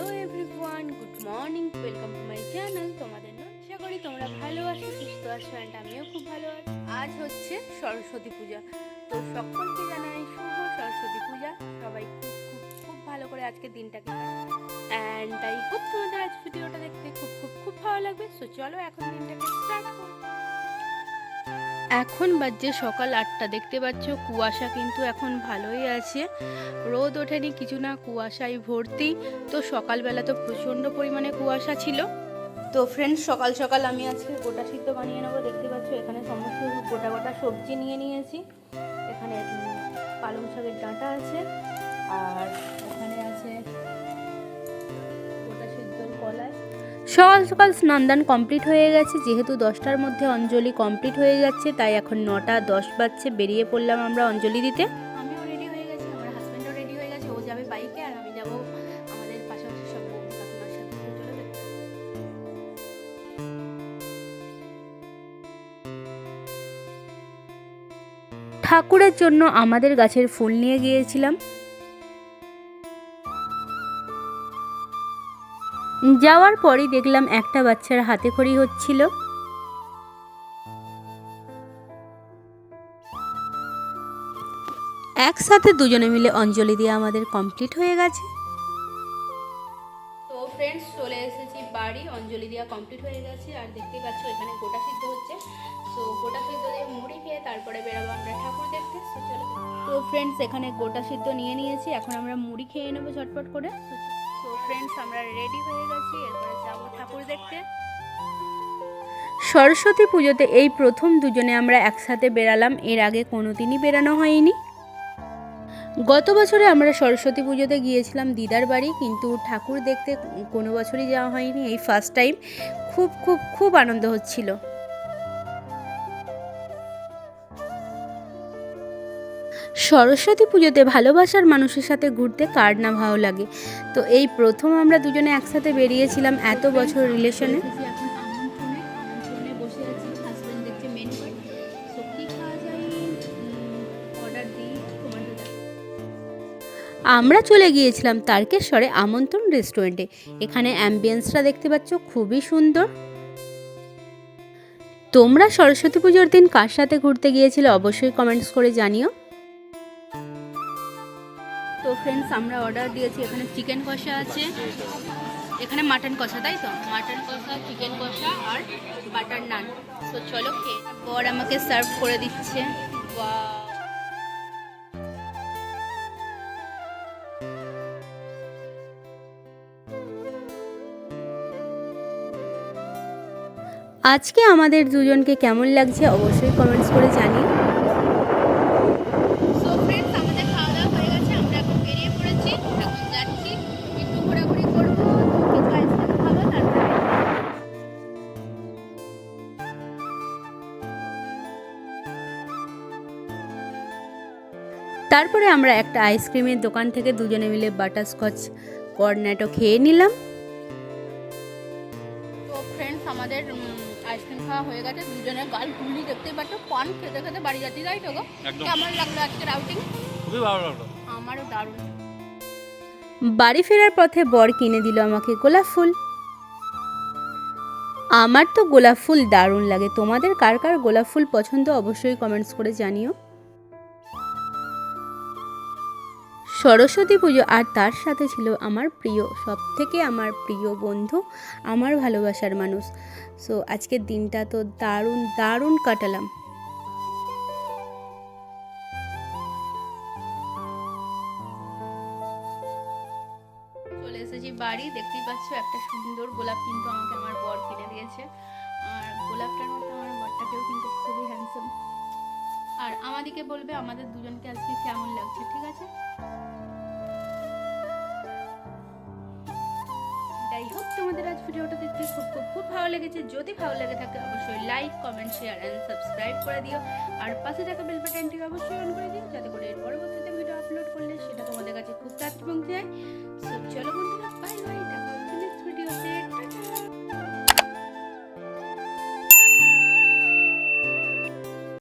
Hello everyone good morning welcome to my channel তোমাদের না আশা করি তোমরা ভালো আছো, সুস্থ আছো অ্যান্ড আমিও খুব ভালো আছি। আজ হচ্ছে সরস্বতী পূজা। তো সকলকে জানাই শুভ সরস্বতী পূজা। সবাই খুব খুব খুব ভালো করে আজকে দিনটাকে অ্যান্ড আই হোপ তোমাদের আজ ভিডিওটা দেখতে খুব খুব খুব ভালো লাগবে। সো চলো এখন দিনটাকে স্টার্ট করি। এখন বাজছে সকাল আটটা। দেখতে পাচ্ছ কুয়াশা কিন্তু এখন ভালোই আছে। রোদ ওঠেনি, কিছু না, কুয়াশায় ভর্তি। তো সকালবেলা তো প্রচণ্ড পরিমাণে কুয়াশা ছিল। তো ফ্রেন্ডস সকাল সকাল আমি আজকে গোটা সিদ্ধ বানিয়ে নেব। দেখতে পাচ্ছ এখানে সমস্ত গোটা গোটা সবজি নিয়ে নিয়েছি। এখানে পালং শাকের ডাঁটা আছে। আর এখানে আছে সকাল সকাল স্নানদান কমপ্লিট হয়ে গেছে। যেহেতু দশটার মধ্যে অঞ্জলি কমপ্লিট হয়ে যাচ্ছে, তাই এখন নটা দশ বাজছে। বেরিয়ে পড়লাম আমরা অঞ্জলি দিতে। হয়ে গেছি ঠাকুরের জন্য আমাদের গাছের ফুল নিয়ে গিয়েছিলাম। যাওয়ার পরই দেখলাম একটা বাচ্চার হাতে খড়ি হচ্ছিল। একসাথে দুজনে মিলে অঞ্জলি দিয়ে আমাদের কমপ্লিট হয়ে গেছে। তো ফ্রেন্ডস চলে এসেছি বাড়ি অঞ্জলি দেওয়া কমপ্লিট হয়ে গেছে। আর দেখতেই পাচ্ছ এখানে গোটা সিদ্ধ হচ্ছে। তো গোটা সিদ্ধ দিয়ে মুড়ি খেয়ে তারপরে বেরোবো আমরা ঠাকুর দেখতে। So, চলো। তো ফ্রেন্ডস এখানে গোটা সিদ্ধ নিয়ে নিয়েছি। এখন আমরা মুড়ি খেয়ে নেব ঝটপট করে। তো ফ্রেন্ডস আমরা রেডি হয়ে গেছি। এরপরে যাব ঠাকুর দেখতে। সরস্বতী পুজোতে এই প্রথম দুজনে আমরা একসাথে বেরালাম এর আগে কোনোদিনই বেরানো হয়নি। গত বছরে আমরা সরস্বতী পুজোতে গিয়েছিলাম দিদার বাড়ি, কিন্তু ঠাকুর দেখতে কোনো বছরই যাওয়া হয়নি। এই ফার্স্ট টাইম খুব খুব খুব আনন্দ হচ্ছিল। সরস্বতী পুজোতে ভালোবাসার মানুষের সাথে ঘুরতে কার না ভালো লাগে? তো এই প্রথম আমরা দুজনে একসাথে বেরিয়েছিলাম এত বছর রিলেশনে আমরা চলে গিয়েছিলাম তারকেশ্বরে আমন্ত্রণ রেস্টুরেন্টে এখানে অ্যাম্বিয়েন্সটা দেখতে পাচ্ছ, খুবই সুন্দর। তোমরা সরস্বতী পুজোর দিন কার সাথে ঘুরতে গিয়েছিলে অবশ্যই কমেন্টস করে জানিও। আমরা অর্ডার দিয়েছি, এখানে চিকেন কষা আছে। এখানে মাটন কষা, তাই তো? মাটন কষা চিকেন কষা আর বাটার নান তো চলো খেয়ে বর আমাকে সার্ভ করে দিচ্ছে! আজকে আমাদের দুজনকে কেমন লাগছে অবশ্যই কমেন্টস করে জানিও। তারপরে আমরা একটা আইসক্রিমের দোকান থেকে দুজনে মিলে বাটারস্কচ কর্নেটো খেয়ে নিলাম। তো ফ্রেন্ডস আমাদের আইসক্রিম খাওয়া হয়ে গেছে। দুজনের গাল ঘুরলি দেখতেই পাচ্ছ পান খেতে খেতে বাড়ি যাচ্ছি তাই তো কেমন লাগল আজকের আউটিং খুবই ভালো লাগল। আমারও দারুণ। বাড়ি ফেরার পথে বর কিনে দিল আমাকে গোলাপ ফুল। আমার তো গোলাপ ফুল দারুণ লাগে। তোমাদের কার কার গোলাপ ফুল পছন্দ অবশ্যই কমেন্টস করে জানিও। সরস্বতী পুজো, আর তার সাথে ছিল আমার প্রিয় সব থেকে আমার প্রিয় বন্ধু, আমার ভালোবাসার মানুষ। সো আজকের দিনটা তো দারুণ দারুণ কাটালাম। এসেছি বাড়ি, দেখতেই পাচ্ছ একটা সুন্দর গোলাপ কিন্তু আমাকে আমার বর কিনে দিয়েছে। আর গোলাপটার মতো আমার বরটাকেও কিন্তু খুবই হ্যান্ডসাম আর আমাদেরকে বলবে, আমাদের দুজনকে আজকে কেমন ভিডিওটা দেখতে খুব খুব খুব ভালো লেগেছে। যদি ভালো লেগে থাকে, অবশ্যই like comment share and subscribe করে দিও। আর পাশে থাকা বেল বাটনটি অবশ্যই অন করে দিও, যাতে করে এর পরবর্তীতে ভিডিও আপলোড করলে সেটা তোমাদের কাছে খুব তাড়াতাড়ি পৌঁছে যায়।